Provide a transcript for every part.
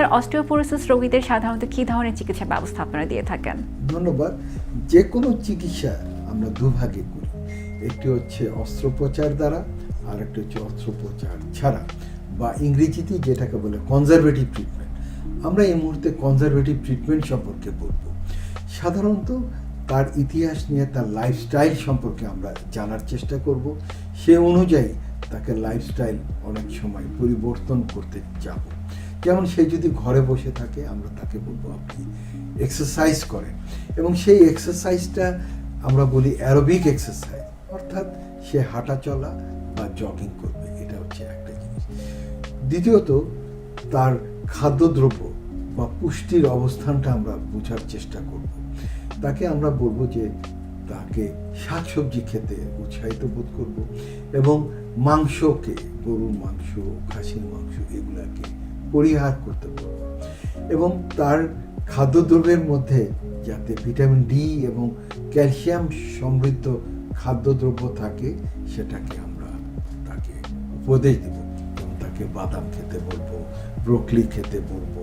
Sir, osteoporosis রোগীদের সাধারণত কী ধরনের চিকিৎসা ব্যবস্থা আপনারা দিয়ে থাকেন? ধন্যবাদ। যে কোনো চিকিৎসা আমরা দুভাগে করি। একটি হচ্ছে অস্ত্রোপচার দ্বারা, আর একটি হচ্ছে অস্ত্রোপচার ছাড়া, বা ইংরেজিতে যেটাকে বলে কনজারভেটিভ ট্রিটমেন্ট আমরা এই মুহূর্তে কনজারভেটিভ ট্রিটমেন্ট সম্পর্কে বলব। সাধারণত তার ইতিহাস নিয়ে, তার লাইফস্টাইল সম্পর্কে আমরা জানার চেষ্টা করব। সে অনুযায়ী তাকে লাইফস্টাইল অনেক সময় পরিবর্তন করতে যাব। যেমন সে যদি ঘরে বসে থাকে, আমরা তাকে বলব আপনি এক্সারসাইজ করেন। এবং সেই এক্সারসাইজটা আমরা বলি অ্যারোবিক এক্সারসাইজ অর্থাৎ সে হাঁটা চলা বা জগিং করবে, এটা হচ্ছে একটা জিনিস। দ্বিতীয়ত, তার খাদ্যদ্রব্য বা পুষ্টির অবস্থানটা আমরা বোঝার চেষ্টা করব। তাকে আমরা বলব যে, তাকে শাকসবজি খেতে উৎসাহিত বোধ করব এবং মাংসকে, গরুর মাংস, খাসির মাংস এগুলাকে পরিহার করতে বলব এবং তার খাদ্যদ্রব্যের মধ্যে যাতে ভিটামিন ডি এবং ক্যালসিয়াম সমৃদ্ধ খাদ্যদ্রব্য থাকে, সেটাকে আমরা তাকে উপদেশ দেব এবং তাকে বাদাম খেতে বলব, ব্রোকলি খেতে বলব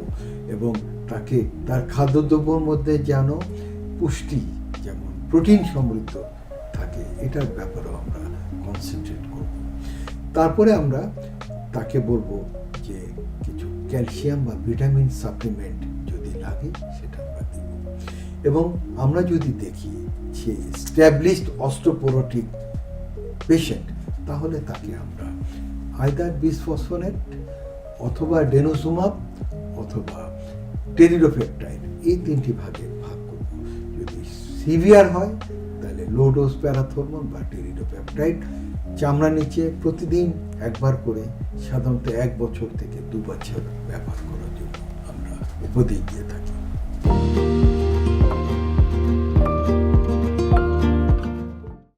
এবং তাকে, তার খাদ্যদ্রব্যর মধ্যে যেন পুষ্টি যেমন প্রোটিন সমৃদ্ধ থাকে, এটার ব্যাপারেও আমরা কনসেন্ট্রেট করব। তারপরে আমরা তাকে বলব ক্যালসিয়াম বা ভিটামিন সাপ্লিমেন্ট যদি লাগে, সেটা আমরা দিব। এবং আমরা যদি দেখি যে স্ট্যাবলিশড অস্ট্রোপোরোটিক পেশেন্ট তাহলে তাকে আমরা আইদার বিসফসফোনেট অথবা ডেনোসুমাব অথবা টেরিডোপেপটাইড এই তিনটি ভাগে ভাগ করব। যদি সিভিয়ার হয়, তাহলে লো ডোজ প্যারাথরমন বা টেরিডোপেপটাইড চামড়া নিচে প্রতিদিন একবার করে সাধারণত এক বছর থেকে দু বছর ব্যবহার করার জন্য আমরা উপদেশ দিয়ে থাকি।